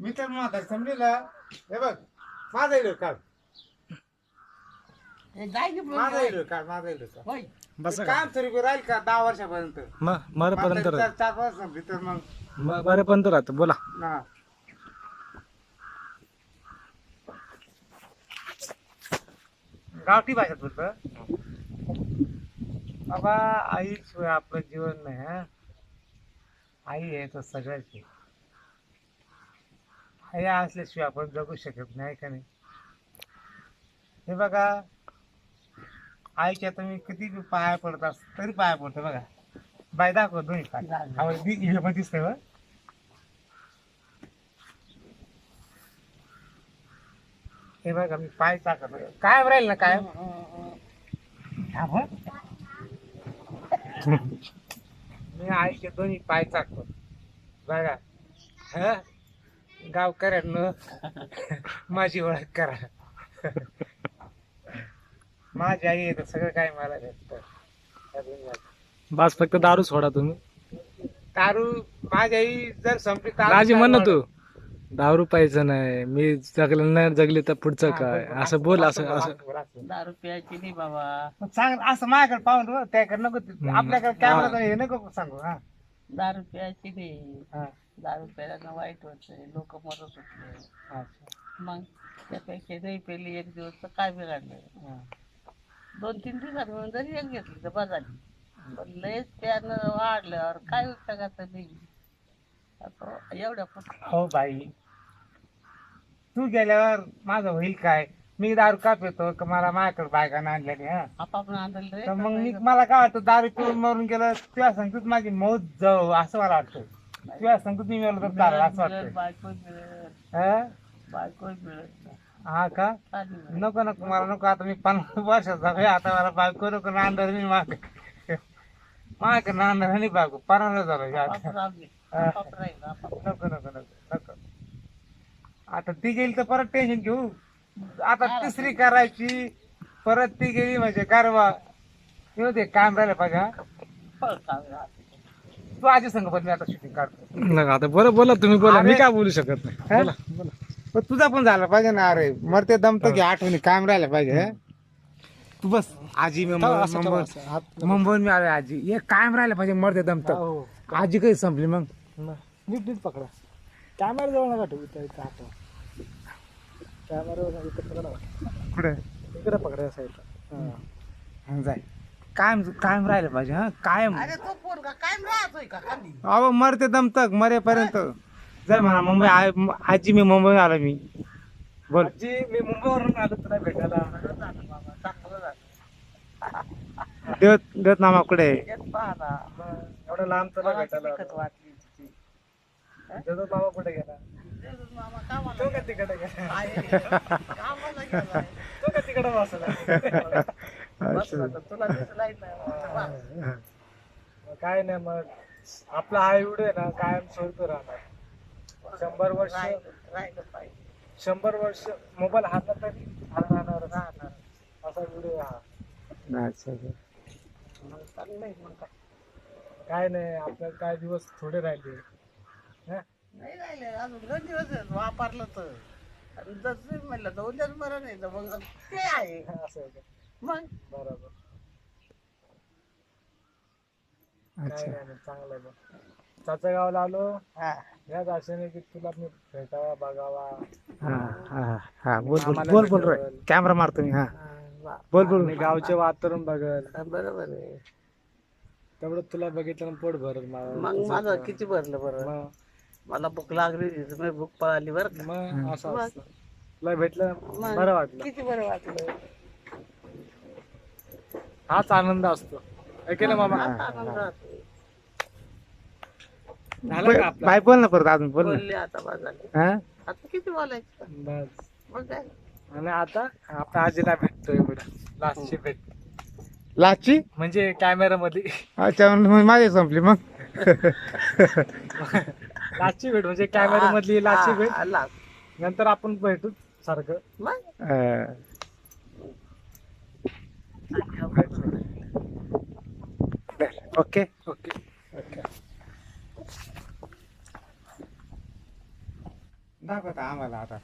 मी तर माझा समजेला. हे बघ माझा इडो काढ. जाय की बोल माझा की. इडो काढ माझा इडो काढ. होय. बस ते काम तरी राहील का दहा वर्षापर्यंत? मग मरेपर्यंत चार राहत चार वर्ष संपली तर मग. म- मरेपर्यंत राहत. बोला. ना गावठी भाषेत बोलत बाबा आईशिवाय आपलं जीवन नाही हा. आई आहे तर सगळ्याच. आई असल्याशिवाय आपण जगू शकत नाही का नाही? हे बघा आईच्या तुम्ही किती पाया पडत अस तरी पाया पडतो बघा. बाय दाखव दोन्ही पाय. हे दिसतंय बघ. हे बघा मी पाय टाकत कायम राहील ना हं. मी आईचे दोन्ही पाय टाकतो. बघा. ह? गावकऱ्यांनो माझी ओळख करा. माझी आई आहे तर सगळं काय मला भेटतं. बस फक्त दारू सोडा तुम्ही. दारू माझी आई जर संपली दारू दाजी म्हण ना चालू तू. दारू प्यायचं नाही मी जगलं नाही जगली तर पुढचं हा, काय. असं बोल असं असं. दारू प्यायची नाही बाबा. सांग असं माझ्याकडे पाहून त्याकडे नको ते- हम्म. आपल्याकडे कॅमेरा हे. नको सांगू हा. दारू प्यायची नाही. हा. दारू प्यायला वाईट होतंय. लोक मरत होते अच्छा. मग त्यापेक्षा नाही पेली एक दिवस तर काय बिघडलं हा. दोन तीन दिवसात म्हणून जरी एक घेतली तर बघाली पण लयच त्यानं वाढल्यावर काय उपयोगाचं नाही. आता एवढ्या पुढं हो बाई. तू गेल्यावर माझं होईल काय? मी दारू का पितो का मला माझ्याकडे बायकानं आणलेली हा? आपापलं आणलं रे तर मग मी मला काय वाटतं दारू पिऊन मरून गेलं तुझ्या सांगतोच माझी मौत जाऊ असं मला वाटतं. तुझ्या सांगतोच मी मेलो तर चालेल असं वाटतं. हा? हा का? चालेल. नको नको मला नको आता मी पन्नास वर्षाचा आहे, आता मला बायको नको नांदर मी माग. माग नांदर आणि बायको पन्नास झालं हे आता. हा. राहील, आपापलं. नको नको नको नको. आता ती गेली तर परत टेन्शन घेऊ. आता तिसरी करायची परत ती गेली म्हणजे कारवा. येऊ दे काम राहिलं पाहिजे हा. तू आजी संग पण मी आता शूटिंग काढतो. नका आता बरं बोला तुम्ही बोला. मी काय बोलू शकत नाही? हा? बोला बोला. पण तुझा पण झाला पाहिजे ना अरे. मरते दम तर घे आठवणी काम राहिलं पाहिजे हा? तू बस. आजी मी ठेवा, असं ठेवा, असं. मुंबई हात- मुंबईहून मी आलोय आजी हे कायम राहिलं पाहिजे मरते दम तर हो. आजी कधी संपली मग? नीट नीट पकडा. कॅमेरा जवळ नका ठेवू इथं इथं हात कॅमेरा कुठे? इकडे पकडा साईडला जाय. कायम कायम राहिलं पाहिजे हा? कायम. अरे तो पोरगा काय राहतोय का खाली? अहो मरते दम तक मरेपर्यंत. जर म्हणा मुंबई आ- आजी मी मुंबई आलो मी. बोल. जी मी मुंबईवरून आलो तुला भेटायला. देवत देवत मामा कुठे आहे? एवढं लांब तुला भेटायला. जसं बाबा कुठे गेला देवदूत मामा कामाला तो का तिकडे गेला आहे. का तिकडे बसला बसला तुला नाही. मग काय नाही मग आपला हा व्हिडिओ ना कायम सोडतो राहणार शंभर वर्ष राहिलं राहिलं पाहिजे शंभर वर्ष मोबाईल हातात तरी राहणार राहणार असा व्हिडिओ हा अच्छा, अच्छा. मग चाललंय मग काय. नाही आपल्याला काय दिवस थोडे राहिले हा? नाही राहिले अजून दोन दिवस वापरलं तर आणि जसं म्हणलं दोन दिवस बरं नाही तर मग ते आहे असं आहे का? मग? बरोबर. काय अच्छा नाही मग चांगलं आहे मग. चाचा गावाला आलो. हा. या दर्शनी की तुला मी भेटावा बघावा. हा हा हा. बोल बोल. कॅमेरा मारतो मी हा. वा. बोल बोल. आणि गावचे वातावरण बघल. हा, बरोबर आहे. तेवढं तुला बघितलं पोट भरल मला. मग माझं किती भरलं बरं? मग? मला भूक लागली होती मी भूक पळाली बरं मग असं. असतं. तुला भेटलं बरं वाटलं. किती बरं वाटलं? हाच आनंद असतो. है की नाही मामा? आता आनंद राहतो झालं का आपलं? बाय बोल ना परत अजून बोल ना. बोलले आता हा? आता किती बोलायचं? बस. मग काय? आणि आता आता आजीला भेटतोय बघा लास्टची भेट. लाची म्हणजे कॅमेरा मध्ये अच्छा मग माझी संपली मग. लास्टची भेट म्हणजे कॅमेरा मधली लास्टची भेट ला- नंतर आपण भेटू सारखं. ओके. ओके. ओके. दाखवता आम्हाला आता.